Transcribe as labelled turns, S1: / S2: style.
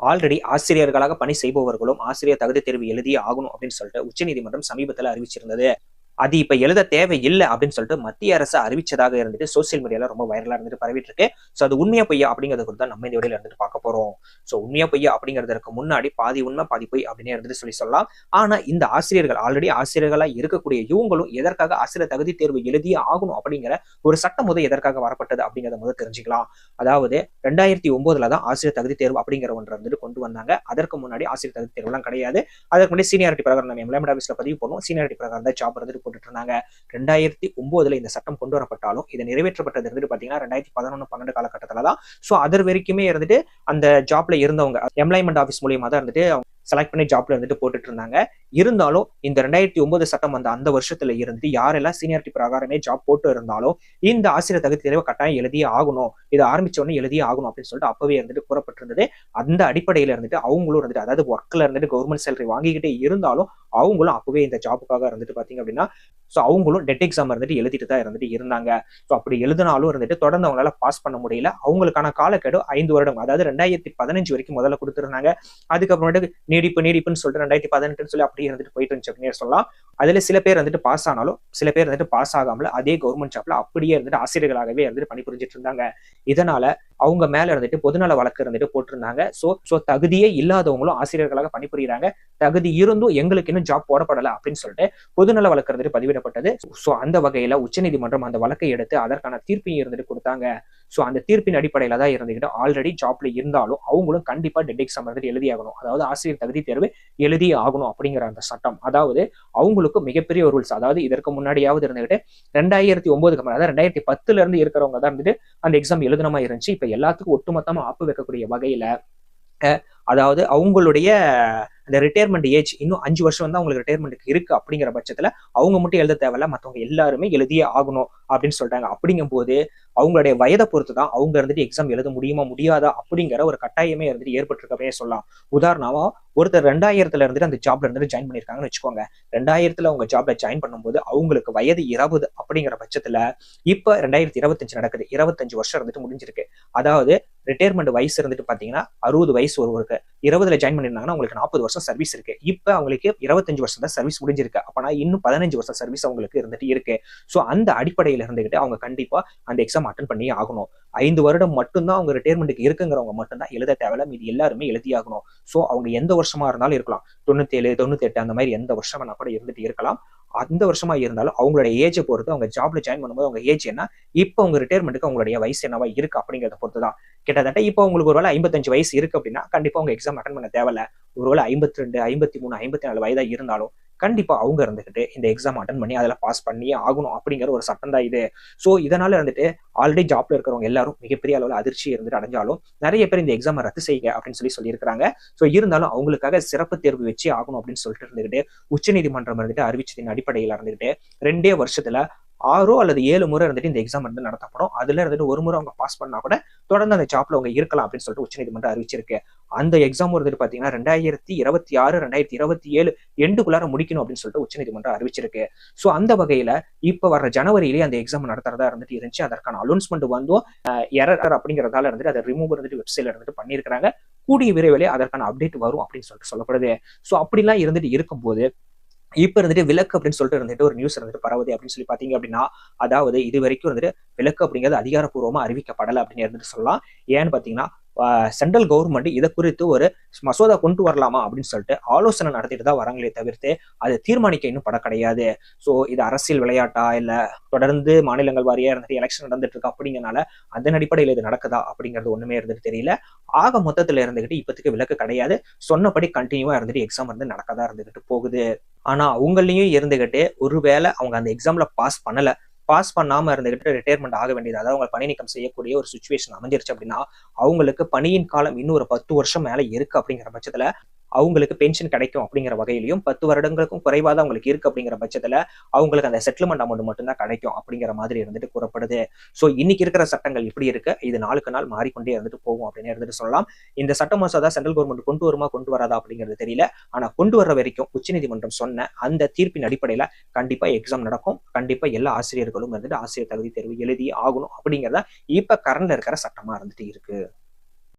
S1: Already ஆசிரியர்களாக பணி செய்பவர்களும் ஆசிரியர் தகுதி தேர்வு எழுதியே ஆகணும் அப்படின்னு சொல்லிட்டு உச்சநீதிமன்றம் சமீபத்தில் அறிவிச்சிருந்தது. அது இப்ப எழுத தேவை இல்லை அப்படின்னு சொல்லிட்டு மத்திய அரசு அறிவிச்சதாக இருந்துட்டு சோசியல் மீடியால ரொம்ப வைரலா இருந்துட்டு பரவிட்டு இருக்கு ஸோ அது உண்மையா பொய்யா அப்படிங்கிறது குறித்து நம்ம இந்த வீடியோல இருந்துட்டு பார்க்க போறோம். ஸோ உண்மையா பொய்யா அப்படிங்கிறதுக்கு முன்னாடி பாதி உண்மை பாதி பொய் அப்படின்னு இருந்துட்டு சொல்லி சொல்லலாம். ஆனா இந்த ஆசிரியர்கள் ஆல்ரெடி ஆசிரியர்களா இருக்கக்கூடிய இவங்களும் எதற்காக ஆசிரியர் தகுதி தேர்வு எழுதியே ஆகணும் அப்படிங்கிற ஒரு சட்டம் முதல் எதற்காக வரப்பட்டது அப்படிங்கிறத முதல் தெரிஞ்சுக்கலாம். அதாவது ரெண்டாயிரத்தி ஒன்பதுல தான் ஆசிரியர் தகுதி தேர்வு அப்படிங்கிற ஒன்று வந்துட்டு கொண்டு வந்தாங்க. அதற்கு முன்னாடி ஆசிரியர் தகுதி தேர்வுலாம் கிடையாது. அதற்கு முன்னாடி சீனியாரிட்டி பிரகாரம் நம்ம எம்எல்ஏ ஆஃபீஸில் பதிவு பண்ணுவோம் சீனியாரிட்டி பிரகாரம் தான் ஜாப் வந்துட்டு போட்டுட்டு இருந்தாங்க. ரெண்டாயிரத்தி ஒன்பதுல இந்த சட்டம் கொண்டு வரப்பட்டாலும் இது நிறைவேற்றப்பட்டது இருந்துட்டு பாத்தீங்கன்னா ரெண்டாயிரத்தி பதினொன்று பன்னெண்டு காலகட்டத்துல தான். ஸோ அதர் வரைக்குமே இருந்துட்டு அந்த ஜாப்ல இருந்தவங்க எம்ப்ளாய்மெண்ட் ஆஃபீஸ் மூலியமா தான் இருந்துட்டு செலக்ட் பண்ணி ஜாப்ல இருந்துட்டு போட்டுட்டு இருந்தாங்க. இருந்தாலும் இந்த ரெண்டாயிரத்தி ஒன்பது சட்டம் வந்த அந்த வருஷத்துல இருந்து யாரெல்லாம் சீனியாரிட்டி பிரகாரமே ஜாப் போட்டு இருந்தாலும் இந்த ஆசிரியர் தகுதி தேர்வை கட்டாயம் எழுதியே ஆகணும். இது ஆரம்பிச்ச உடனே எழுதியே ஆகணும் அப்படின்னு சொல்லிட்டு அப்பவே இருந்துட்டு கூறப்பட்டிருந்தது. அந்த அடிப்படையில இருந்துட்டு அவங்களும் இருந்துட்டு அதாவது ஒர்க்ல இருந்துட்டு கவர்மெண்ட் சேலரி வாங்கிக்கிட்டே இருந்தாலும் அவங்களும் அப்பவே இந்த ஜாப்புக்காக இருந்துட்டு பாத்தீங்க அப்படின்னா ஸோ அவங்களும் டெட் எக்ஸாம் இருந்துட்டு எழுதிட்டு தான் இருந்துட்டு இருந்தாங்க. ஸோ அப்படி எழுதினாலும் இருந்துட்டு தொடர்ந்து அவங்களால பாஸ் பண்ண முடியல. அவங்களுக்கான காலக்கெடு ஐந்து வருடம் அதாவது ரெண்டாயிரத்தி பதினஞ்சு வரைக்கும் முதல்ல கொடுத்துருந்தாங்க. அதுக்கப்புறமேட்டு நீடிப்பு நீடிப்புன்னு சொல்லிட்டு ரெண்டாயிரத்தி பதினெட்டுன்னு சொல்லி இருந்துட்டு போயிட்டு இருந்துச்சு அப்படின்னு சொல்லலாம். அதுல சில பேர் வந்துட்டு பாஸ் ஆனாலும் சில பேர் வந்துட்டு பாஸ் ஆகாமல அதே கவர்மெண்ட் ஜாப்ல அப்படியே இருந்துட்டு ஆசிரியர்களாகவே இருந்துட்டு பணிபுரிஞ்சிட்டு இருந்தாங்க. இதனால அவங்க மேல இருந்துட்டு பொதுநல வழக்கு இருந்துட்டு போட்டிருந்தாங்க. ஸோ ஸோ தகுதியே இல்லாதவங்களும் ஆசிரியர்களாக பணிபுரியுறாங்க. தகுதி இருந்தும் எங்களுக்கு இன்னும் ஜாப் போடப்படலை அப்படின்னு சொல்லிட்டு பொதுநல வழக்கு இருந்துட்டு பதிவிடப்பட்டது. ஸோ அந்த வகையில உச்சநீதிமன்றம் அந்த வழக்கை எடுத்து அதற்கான தீர்ப்பையும் இருந்துட்டு கொடுத்தாங்க. ஸோ அந்த தீர்ப்பின் அடிப்படையில் தான் இருந்துகிட்டு ஆல்ரெடி ஜாப்ல இருந்தாலும் அவங்களும் கண்டிப்பாக டெட் எக்ஸாம் வந்து எழுதி ஆகணும். அதாவது ஆசிரியர் தகுதி தேர்வு எழுதி ஆகணும் அப்படிங்கிற அந்த சட்டம். அதாவது அவங்களுக்கு மிகப்பெரிய ஒரு ரூல்ஸ் அதாவது இதற்கு முன்னாடியாவது இருந்துகிட்டு ரெண்டாயிரத்தி ஒன்பதுக்கு மேலே அதாவது ரெண்டாயிரத்தி பத்துல இருந்து இருக்கிறவங்க தான் இருந்துட்டு அந்த எக்ஸாம் எழுதணுமா இருந்துச்சு. இப்போ எல்லாத்துக்கும் ஒட்டுமொத்தமாக ஆப்பு வைக்கக்கூடிய வகையில அதாவது அவங்களுடைய அந்த ரிட்டையர்மெண்ட் ஏஜ் இன்னும் அஞ்சு வருஷம் வந்து அவங்களுக்கு ரிட்டையர்மெண்ட்டுக்கு இருக்கு அப்படிங்கிற பட்சத்துல அவங்க மட்டும் எழுத தேவையில்ல. மற்றவங்க எல்லாருமே எழுதியே ஆகணும். அப்படின்னு சொல்றாங்க. அப்படிங்கும்போது அவங்களுடைய வயதை பொறுத்து தான் அவங்க இருந்துட்டு எக்ஸாம் எழுத முடியுமா முடியாதா அப்படிங்கிற ஒரு கட்டாயமே இருந்துட்டு ஏற்பட்டிருக்கவே சொல்லலாம். உதாரணமா ஒருத்தர் ரெண்டாயிரத்துல இருந்துட்டு அந்த ஜாப்ல இருந்துட்டு ஜாயின் பண்ணிருக்காங்கன்னு வச்சுக்கோங்க. ரெண்டாயிரத்துல அவங்க ஜாப்ல ஜாயின் பண்ணும்போது அவங்களுக்கு வயது இருபது அப்படிங்கிற பட்சத்துல இப்ப ரெண்டாயிரத்தி இருபத்தஞ்சு நடக்குது. இருபத்தஞ்சு வருஷம் இருந்துட்டு முடிஞ்சிருக்கு. அதாவது ரிட்டையர்மெண்ட் வயசு இருந்துட்டு பாத்தீங்கன்னா அறுபது வயசு ஒருவருக்கு இருபதுல ஜாயின் பண்ணிருந்தாங்கன்னா உங்களுக்கு நாற்பது வருஷம் சர்வீஸ் இருக்கு. இப்ப அவங்களுக்கு இருபத்தஞ்சு வருஷம் தான் சர்வீஸ் முடிஞ்சிருக்கு. அப்பனா இன்னும் பதினஞ்சு வருஷம் சர்வீஸ் அவங்களுக்கு இருந்துட்டு இருக்கு. ஸோ அந்த அடிப்படையில இருந்துகிட்டு அவங்க கண்டிப்பா அந்த எக்ஸாம் அட்டன் பண்ணி ஆகணும். ஐந்து வருடம் மட்டும்தான் அவங்க ரிட்டையர்மெண்ட்டுக்கு இருக்குங்கிறவங்க மட்டும்தான் எழுத தேவையில்ல. மீது எல்லாருமே எழுதி ஆகணும். ஸோ அவங்க எந்த வருஷமா இருந்தாலும் இருக்கலாம். தொண்ணூத்தேழு தொண்ணூத்தெட்டு தொண்ணூத்தி எட்டு அந்த மாதிரி எந்த வருஷம் கூட இருந்துட்டு இருக்கலாம். அந்த வருஷமா இருந்தாலும் அவங்களோட ஏஜை பொறுத்து அவங்க ஜாப்ல ஜாயின் பண்ணும்போது அவங்க ஏஜ் என்ன? இப்போ அவங்க ரிட்டையர்மெண்ட்டுக்கு அவங்களுடைய வயசு என்னவா இருக்கு அப்படிங்கிறத பொறுத்து தான் கிட்டத்தட்ட இப்போ உங்களுக்கு ஒருவேளை ஐம்பத்தஞ்சு வயசு இருக்கு அப்படின்னா கண்டிப்பா அவங்க எக்ஸாம் அட்டன் பண்ண தேவையில்ல. ஒருவேளை ஐம்பத்தி ரெண்டு ஐம்பத்தி மூணு ஐம்பத்தி நாலு வயதா இருந்தாலும் கண்டிப்பா அவங்க இருந்துகிட்டு இந்த எக்ஸாம் அட்டன் பண்ணி அதில் பாஸ் பண்ணியே ஆகணும் அப்படிங்கிற ஒரு சட்டம் தான் இது. ஸோ இதனால இருந்துட்டு ஆல்ரெடி ஜாப்ல இருக்கிறவங்க எல்லாரும் மிகப்பெரிய அளவில் அதிர்ச்சி இருந்துட்டு அடைஞ்சாலும் நிறைய பேர் இந்த எக்ஸாமை ரத்து செய்யுங்க அப்படின்னு சொல்லி சொல்லியிருக்காங்க ஸோ இருந்தாலும் அவங்களுக்காக சிறப்பு தேர்வு வச்சு ஆகணும் அப்படின்னு சொல்லிட்டு இருந்துகிட்டு உச்சநீதிமன்றம் இருந்துட்டு அறிவிச்சதின் அடிப்படையில் இருந்துகிட்டு ரெண்டே வருஷத்துல ஆறோ அல்லது ஏழு முறை இருந்துட்டு இந்த எக்ஸாம் வந்து நடத்தப்படும். அதுல இருந்துட்டு ஒரு முறை அவங்க பாஸ் பண்ணா கூட தொடர்ந்து அந்த ஜாப்ல அவங்க இருக்கலாம் அப்படின்னு சொல்லிட்டு உச்சநீதிமன்றம் அறிவிச்சிருக்கு. அந்த எக்ஸாம் வந்துட்டு பாத்தீங்கன்னா ரெண்டாயிரத்தி இருபத்தி ஆறு ரெண்டாயிரத்தி இருபத்தி ஏழு எண்டுக்குள்ளார முடிக்கணும் அப்படின்னு சொல்லிட்டு உச்சநீதிமன்றம் அறிவிச்சிருக்கு. ஸோ அந்த வகையில இப்ப வர ஜனவரியிலேயே அந்த எக்ஸாம் நடத்துறதா இருந்துட்டு இருந்துச்சு. அதற்கான அனௌன்ஸ்மெண்ட் வந்தும் எரர் அப்படிங்கிறதால இருந்துட்டு அதை ரிமூவ் இருந்துட்டு வெப்சைட்ல இருந்துட்டு பண்ணியிருக்காங்க கூடிய விரைவிலே அதற்கான அப்டேட் வரும் அப்படின்னு சொல்லிட்டு சொல்லப்படுது. ஸோ அப்படிலாம் இருந்துட்டு இருக்கும்போது இப்ப இருந்துட்டு விலக்கு அப்படின்னு சொல்லிட்டு இருந்துட்டு ஒரு நியூஸ் இருந்துட்டு பரவுது அப்படின்னு சொல்லி பாத்தீங்க அப்படின்னா அதாவது இது வரைக்கும் வந்துட்டு விலக்கு அப்படிங்கிறது அதிகாரப்பூர்வமா அறிவிக்கப்படலை அப்படின்னு இருந்துட்டு சொல்லலாம். ஏன்னு பாத்தீங்கன்னா சென்ட்ரல் கவர்மெண்ட் இதை குறித்து ஒரு மசோதா கொண்டு வரலாமா அப்படின்னு சொல்லிட்டு ஆலோசனை நடத்திட்டு தான் வராங்களே தவிர்த்து அது தீர்மானிக்க இன்னும் பட கிடையாது. ஸோ இது அரசியல் விளையாட்டா இல்லை தொடர்ந்து மாநிலங்கள் வாரியாக இருந்துட்டு எலெக்ஷன் நடந்துட்டு இருக்கு அப்படிங்கிறனால அதன் அடிப்படையில் இது நடக்குதா அப்படிங்கிறது ஒன்றுமே இருந்துட்டு தெரியல. ஆக மொத்தத்தில் இருந்துகிட்டு இப்போதைக்கு விலக்கு கிடையாது. சொன்னபடி கண்டினியூவாக இருந்துட்டு எக்ஸாம் வந்து நடக்கதா இருந்துகிட்டு போகுது. ஆனால் அவங்களையும் இருந்துகிட்டு ஒருவேளை அவங்க அந்த எக்ஸாமில் பாஸ் பண்ணலை பாஸ் பண்ணாம இருந்துகிட்டு ரிட்டையர்மெண்ட் ஆக வேண்டியது. அதாவது அவங்க பணி நீக்கம் செய்யக்கூடிய ஒரு சுச்சுவேஷன் அமைஞ்சிருச்சு அப்படின்னா அவங்களுக்கு பணியின் காலம் இன்னும் ஒரு பத்து வருஷம் மேல இருக்கு அப்படிங்கிற பட்சத்துல அவங்களுக்கு பென்ஷன் கிடைக்கும் அப்படிங்கிற வகையிலையும் பத்து வருடங்களுக்கும் குறைவாக தான் அவங்களுக்கு இருக்கு அப்படிங்கிற பட்சத்துல அவங்களுக்கு அந்த செட்டில்மெண்ட் அமௌண்ட் மட்டும்தான் கிடைக்கும் அப்படிங்கிற மாதிரி இருந்துட்டு கூறப்படுது. ஸோ இன்னைக்கு இருக்கிற சட்டங்கள் இப்படி இருக்கு. இது நாளுக்கு நாள் மாறிக்கொண்டே இருந்துட்டு போகும் அப்படின்னு இருந்துட்டு சொல்லலாம். இந்த சட்ட மசோதா சென்ட்ரல் கவர்மெண்ட் கொண்டு வருமா கொண்டு வராதா அப்படிங்கிறது தெரியல. ஆனா கொண்டு வர வரைக்கும் உச்சநீதிமன்றம் சொன்ன அந்த தீர்ப்பின் அடிப்படையில கண்டிப்பா எக்ஸாம் நடக்கும். கண்டிப்பா எல்லா ஆசிரியர்களும் இருந்துட்டு ஆசிரியர் தகுதி தேர்வு எழுதி ஆகணும் அப்படிங்கிறத இப்ப கரண்ட்ல இருக்கிற சட்டமா இருந்துட்டு இருக்கு.